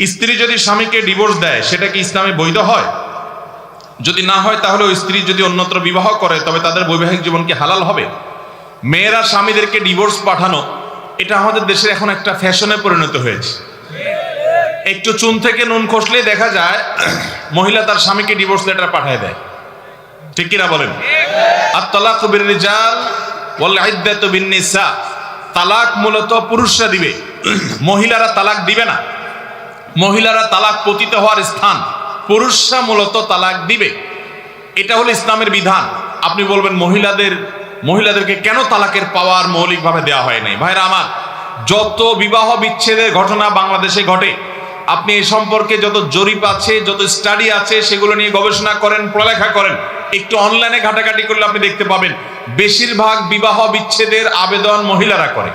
স্ত্রী যদি স্বামীকে ডিভোর্স দেয়, সেটা কি ইসলামে বৈধ হয়? যদি না হয়, তাহলে ওই স্ত্রী যদি অন্যত্র বিবাহ করে, তবে তাদের বৈবাহিক জীবন কি হালাল হবে? মেয়েরা স্বামীদেরকে ডিভোর্স পাঠানো, এটা আমাদের দেশের এখন একটা ফ্যাশনে পরিণত হয়েছে। একটু চুন থেকে নুন খসলেই দেখা যায়, মহিলা তার স্বামীকে ডিভোর্স লেটার পাঠায় দেয়। ঠিক কিনা বলেন? আর তালাক বিরিজাল ওয়াল ইদ্দাতু বিন্নিসা। তালাক মূলত পুরুষরা দিবে। মহিলারা তালাক দিবে না। মহিলারা তালাক পতিত হওয়ার স্থান। পুরুষরা মূলত তালাক দিবে। এটা হলো ইসলামের বিধান। আপনি বলবেন, মহিলাদের, মহিলাদেরকে কেন তালাকের পাওয়ার মৌলিকভাবে দেওয়া হয় নাই? ভাইরা আমার, যত বিবাহ বিচ্ছেদের ঘটনা বাংলাদেশে ঘটে, আপনি এই সম্পর্কে যত জরিপ আছে, যত স্টাডি আছে, সেগুলো নিয়ে গবেষণা করেন, পড়ালেখা করেন, একটু অনলাইনে ঘাটাঘাটি করলে আপনি দেখতে পাবেন, বেশিরভাগ বিবাহ বিচ্ছেদের আবেদন মহিলারা করে।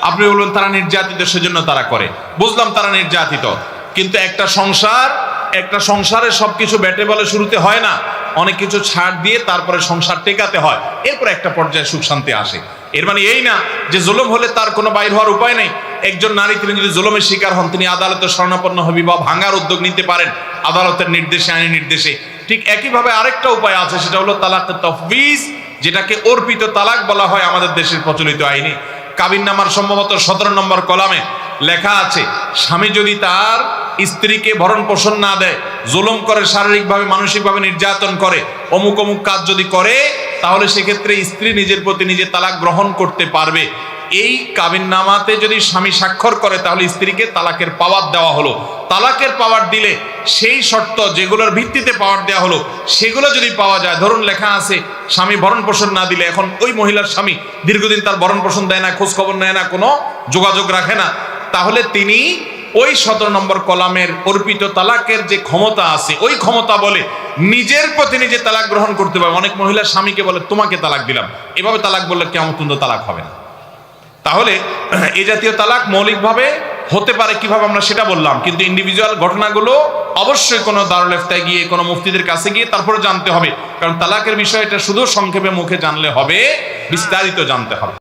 আপনি বলবেন তারা নির্যাতিত, সেজন্য তারা করে। বুঝলাম তারা নির্যাতিত। কিন্তু একটা সংসার, একটা সংসারে সবকিছু ব্যাটে বলে শুরুতে হয় না। অনেক কিছু ছাড় দিয়ে তারপরে সংসার টেকাতে হয়। এরপর একটা পর্যায়ে সুখ শান্তি আসে। এর মানে এই না যে জুলুম হলে তার কোনো বাইর হওয়ার উপায় নেই। একজন নারী, তিনি যদি জুলুমের শিকার হন, তিনি আদালতে স্বর্ণাপন্ন হবি বা ভাঙার উদ্যোগ নিতে পারেন, আদালতের নির্দেশে, আইনি নির্দেশে। ঠিক একইভাবে আরেকটা উপায় আছে, সেটা হলো তালাক তফবিজ, যেটাকে অর্পিত তালাক বলা হয় আমাদের দেশের প্রচলিত আইনে। কাবিন নামার সম্ভবত সতেরো নম্বর কলামে লেখা আছে, স্বামী যদি তার স্ত্রীকে ভরণ পোষণ না দেয়, জুলুম করে শারীরিকভাবে, মানসিকভাবে নির্যাতন করে, অমুক অমুক কাজ যদি করে তাহলে সেক্ষেত্রে স্ত্রী নিজের প্রতি নিজে তালাক গ্রহণ করতে পারবে। এই কাবিন নামাতে যদি স্বামী স্বাক্ষর করে, তাহলে স্ত্রীকে তালাকের পাওয়ার দেওয়া হলো। তালাকের পাওয়ার দিলে সেই শর্ত যেগুলোর ভিত্তিতে পাওয়ার দেওয়া হলো, সেগুলো যদি পাওয়া যায়, ধরুন লেখা আছে, স্বামী ভরণ পোষণ না দিলে, এখন ওই মহিলার স্বামী দীর্ঘদিন তার ভরণ পোষণ দেয় না খোঁজ খবর নেয় না, কোনো যোগাযোগ রাখে না, তাহলে তিনি ওই সতেরো নম্বর কলামের অর্পিত তালাকের যে ক্ষমতা আছে, ওই ক্ষমতা বলে নিজের প্রতি নিজে তালাক গ্রহণ করতে পারবে অনেক মহিলা স্বামীকে বলে, তোমাকে তালাক দিলাম। এভাবে তালাক বললে কেমন তুন্দ তালাক হবে না। তাহলে এ জাতীয় তালাক মৌলিকভাবে হতে পারে কীভাবে আমরা সেটা বললাম। কিন্তু ইন্ডিভিজুয়াল ঘটনাগুলো অবশ্যই কোনো দারুলেফতায় গিয়ে, কোনো মুফতিদের কাছে গিয়ে তারপরে জানতে হবে। কারণ তালাকের বিষয়টা শুধু সংক্ষেপে মুখে জানলে হবে, বিস্তারিত জানতে হবে।